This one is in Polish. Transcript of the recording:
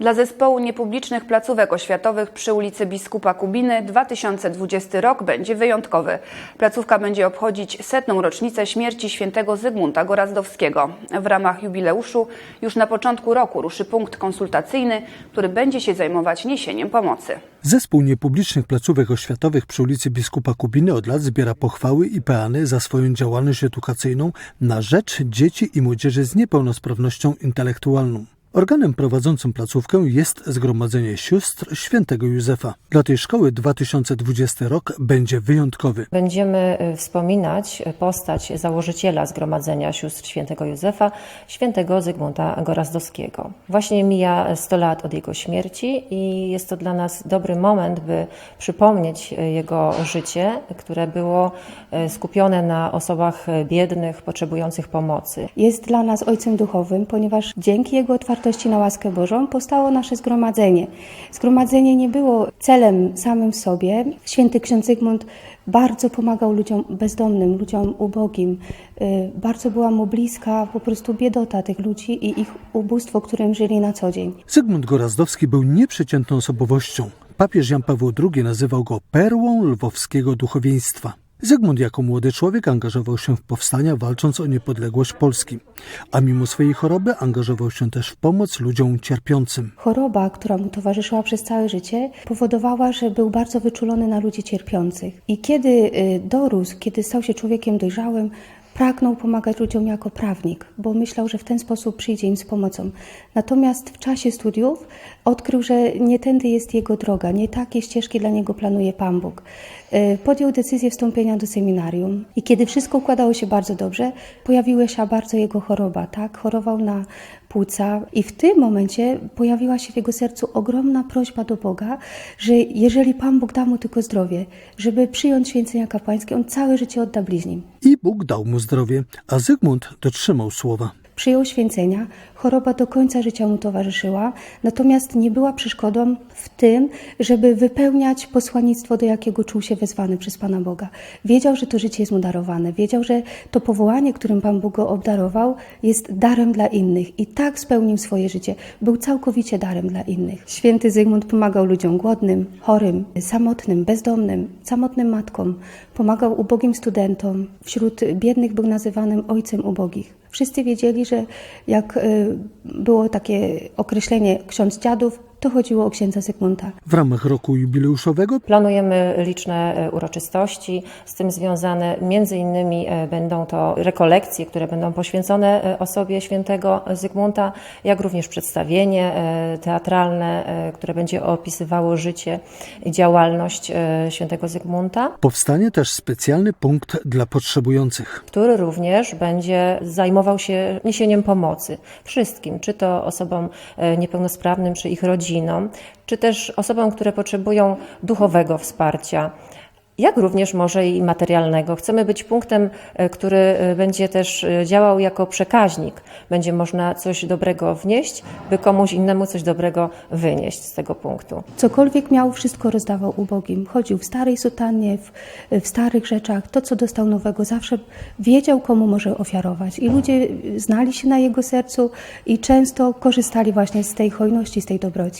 Dla zespołu niepublicznych placówek oświatowych przy ulicy Biskupa Kubiny 2020 rok będzie wyjątkowy. Placówka będzie obchodzić setną rocznicę śmierci świętego Zygmunta Gorazdowskiego. W ramach jubileuszu już na początku roku ruszy punkt konsultacyjny, który będzie się zajmować niesieniem pomocy. Zespół niepublicznych placówek oświatowych przy ulicy Biskupa Kubiny od lat zbiera pochwały i peany za swoją działalność edukacyjną na rzecz dzieci i młodzieży z niepełnosprawnością intelektualną. Organem prowadzącym placówkę jest Zgromadzenie Sióstr Świętego Józefa. Dla tej szkoły 2020 rok będzie wyjątkowy. Będziemy y, wspominać postać założyciela Zgromadzenia Sióstr Świętego Józefa, świętego Zygmunta Gorazdowskiego. Właśnie mija 100 lat od jego śmierci i jest to dla nas dobry moment, by przypomnieć y, jego życie, które było y, skupione na osobach biednych, potrzebujących pomocy. Jest dla nas Ojcem Duchowym, ponieważ dzięki Jego otwartości na łaskę Bożą powstało nasze zgromadzenie. Zgromadzenie nie było celem samym w sobie. Święty ksiądz Zygmunt bardzo pomagał ludziom bezdomnym, ludziom ubogim. Y, Bardzo była mu bliska po prostu biedota tych ludzi i ich ubóstwo, którym żyli na co dzień. Zygmunt Gorazdowski był nieprzeciętną osobowością. Papież Jan Paweł II nazywał go perłą lwowskiego duchowieństwa. Zygmunt jako młody człowiek angażował się w powstania, walcząc o niepodległość Polski, a mimo swojej choroby angażował się też w pomoc ludziom cierpiącym. Choroba, która mu towarzyszyła przez całe życie, powodowała, że był bardzo wyczulony na ludzi cierpiących. I kiedy y, dorósł, kiedy stał się człowiekiem dojrzałym, pragnął pomagać ludziom jako prawnik, bo myślał, że w ten sposób przyjdzie im z pomocą. Natomiast w czasie studiów odkrył, że nie tędy jest jego droga, nie takie ścieżki dla niego planuje Pan Bóg. Y, Podjął decyzję wstąpienia do seminarium i kiedy wszystko układało się bardzo dobrze, pojawiła się bardzo jego choroba, tak? Chorował na płuca i w tym momencie pojawiła się w jego sercu ogromna prośba do Boga, że jeżeli Pan Bóg da mu tylko zdrowie, żeby przyjąć święcenia kapłańskie, on całe życie odda bliźnim. I Bóg dał mu zdrowie, a Zygmunt dotrzymał słowa. Przyjął święcenia, choroba do końca życia mu towarzyszyła, natomiast nie była przeszkodą w tym, żeby wypełniać posłannictwo, do jakiego czuł się wezwany przez Pana Boga. Wiedział, że to życie jest mu darowane, wiedział, że to powołanie, którym Pan Bóg go obdarował, jest darem dla innych i tak spełnił swoje życie. Był całkowicie darem dla innych. Święty Zygmunt pomagał ludziom głodnym, chorym, samotnym, bezdomnym, samotnym matkom, pomagał ubogim studentom. Wśród biednych był nazywanym ojcem ubogich. Wszyscy wiedzieli, że jak y, było takie określenie ksiądz dziadów, to chodziło o księdza Zygmunta. W ramach roku jubileuszowego Planujemy liczne e, uroczystości z tym związane. Między innymi e, będą to rekolekcje, które będą poświęcone e, osobie świętego Zygmunta, jak również przedstawienie teatralne, które będzie opisywało życie i działalność świętego Zygmunta. powstanie też specjalny punkt dla potrzebujących. który również będzie zajmował się niesieniem pomocy wszystkim, czy to osobom niepełnosprawnym, czy ich rodzinom, czy też osobom, które potrzebują duchowego wsparcia. Jak również może i materialnego. Chcemy być punktem, e, który e, będzie też e, działał jako przekaźnik. Będzie można coś dobrego wnieść, by komuś innemu coś dobrego wynieść z tego punktu. Cokolwiek miał, wszystko rozdawał ubogim. Chodził w starej sutannie, w, w starych rzeczach. To, co dostał nowego, zawsze wiedział, komu może ofiarować. I ludzie znali się na jego sercu i często korzystali właśnie z tej hojności, z tej dobroci.